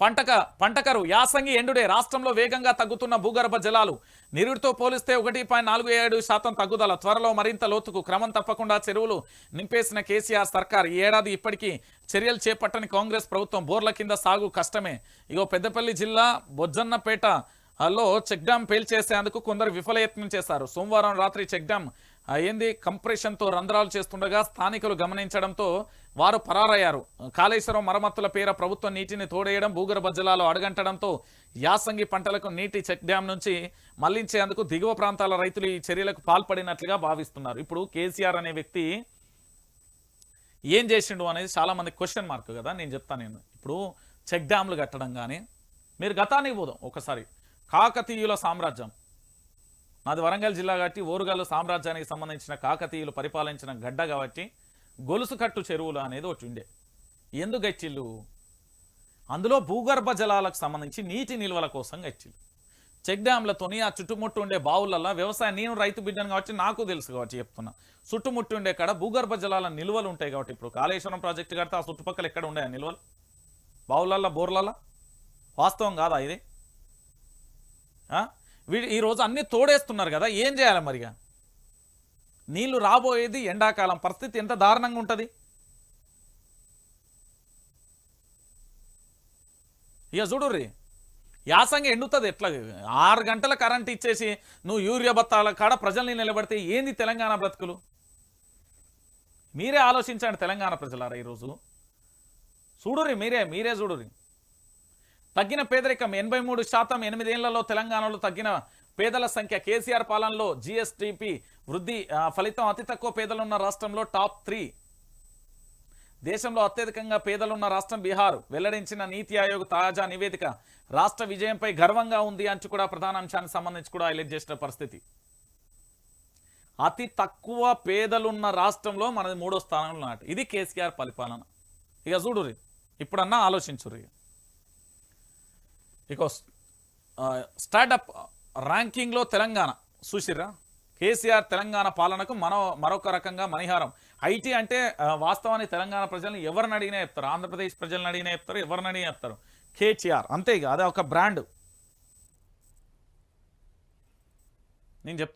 పంటక పంటకరు యాసంగి ఎండుడే రాష్ట్రంలో వేగంగా తగ్గుతున్న భూగర్భ జలాలు. నిరుడితో పోలిస్తే ఒకటి పాయింట్ నాలుగు ఏడు శాతం తగ్గుదల. త్వరలో మరింత లోతుకు క్రమం తప్పకుండా చెరువులు నింపేసిన కేసీఆర్ సర్కార్ ఈ ఏడాది ఇప్పటికీ చర్యలు చేపట్టని కాంగ్రెస్ ప్రభుత్వం బోర్ల కింద సాగు కష్టమే. ఇగో పెద్దపల్లి జిల్లా బొజ్జన్నపేట లో చెక్ డ్యాం పేల్చేసేందుకు కొందరు విఫలయత్నం చేశారు. సోమవారం రాత్రి చెక్ ఏంది కంప్రెషన్తో రంధ్రాలు చేస్తుండగా స్థానికులు గమనించడంతో వారు పరారయ్యారు. కాళేశ్వరం మరమ్మతుల పేర ప్రభుత్వం నీటిని తోడేయడం భూగర్భ జలాలు అడగంటడంతో యాసంగి పంటలకు నీటి చెక్ డ్యాం నుంచి మళ్ళించేందుకు దిగువ ప్రాంతాల రైతులు ఈ చర్యలకు పాల్పడినట్లుగా భావిస్తున్నారు. ఇప్పుడు కేసీఆర్ అనే వ్యక్తి ఏం చేసిండు అనేది చాలా మంది క్వశ్చన్ మార్క్ కదా నేను చెప్తాను నేను. ఇప్పుడు చెక్ డ్యామ్లు కట్టడం కానీ మీరు గతానికి పోదాం ఒకసారి. కాకతీయుల సామ్రాజ్యం. మాది వరంగల్ జిల్లా కాబట్టి ఓరుగల్లు సామ్రాజ్యానికి సంబంధించిన కాకతీయులు పరిపాలించిన గడ్డ కాబట్టి గొలుసుకట్టు చెరువులు అనేది ఒకటి ఉండే. ఎందుకు గచ్చిళ్ళు అందులో భూగర్భ జలాలకు సంబంధించి నీటి నిల్వల కోసం గచ్చిళ్ళు చెక్ డ్యాంలతోని ఆ చుట్టుముట్టు ఉండే బావులలో వ్యవసాయం నేను రైతు బిడ్డను కాబట్టి నాకు తెలుసు కాబట్టి చెప్తున్నా. చుట్టుముట్టు ఉండే కాడ భూగర్భ జలాల నిల్వలు ఉంటాయి కాబట్టి ఇప్పుడు కాళేశ్వరం ప్రాజెక్టు కడితే ఆ చుట్టుపక్కల ఎక్కడ ఉండే నిల్వలు? బావులల్లో బోర్లల్లో? వాస్తవం కాదా ఇది? ఆ? ఈరోజు అన్ని తోడేస్తున్నారు కదా ఏం చేయాలి మరిగా? నీళ్ళు రాబోయేది ఎండాకాలం. పరిస్థితి ఎంత దారుణంగా ఉంటుంది? ఇక చూడుర్రి యాసంగి ఎండుతుంది ఎట్లా? ఆరు గంటల కరెంట్ ఇచ్చేసి నువ్వు యూరియా బత్తాల కాడ ప్రజల్ని నిలబడితే ఏంది తెలంగాణ బ్రతుకులు? మీరే ఆలోచించండి తెలంగాణ ప్రజలారా ఈరోజు. చూడుర్రి మీరే మీరే చూడుర్రి. తగ్గిన పేదరికం. ఎనభై మూడు శాతం ఎనిమిదేళ్ళలో తెలంగాణలో తగ్గిన పేదల సంఖ్య. కేసీఆర్ పాలనలో జిఎస్టిపి వృద్ధి ఫలితం అతి తక్కువ పేదలున్న రాష్ట్రంలో టాప్ త్రీ. దేశంలో అత్యధికంగా పేదలున్న రాష్ట్రం బీహార్. వెల్లడించిన నీతి ఆయోగ్ తాజా నివేదిక. రాష్ట్ర విజయంపై గర్వంగా ఉంది అంటూ కూడా ప్రధాన అంశానికి సంబంధించి కూడా హైలైట్ చేసిన పరిస్థితి. అతి తక్కువ పేదలున్న రాష్ట్రంలో మనది మూడో స్థానంలో నాటి. ఇది కేసీఆర్ పరిపాలన. ఇక చూడుర్రి. ఇప్పుడన్నా ఆలోచించుర్రి. ఇక స్టార్టప్ ర్యాంకింగ్లో తెలంగాణ. చూసిర్రా? కేసీఆర్ తెలంగాణ పాలనకు మనో మరొక రకంగా మణిహారం. ఐటీ అంటే uh, వాస్తవాన్ని వాస్తవానికి తెలంగాణ ప్రజలను ఎవరిని అడిగినా చెప్తారు. ఆంధ్రప్రదేశ్ ప్రజల్ని అడిగినా చెప్తారు. ఎవరిని అడిగినా చెప్తారు. కేటీఆర్. అంతేగా. అదే ఒక బ్రాండ్. నేను చెప్తాను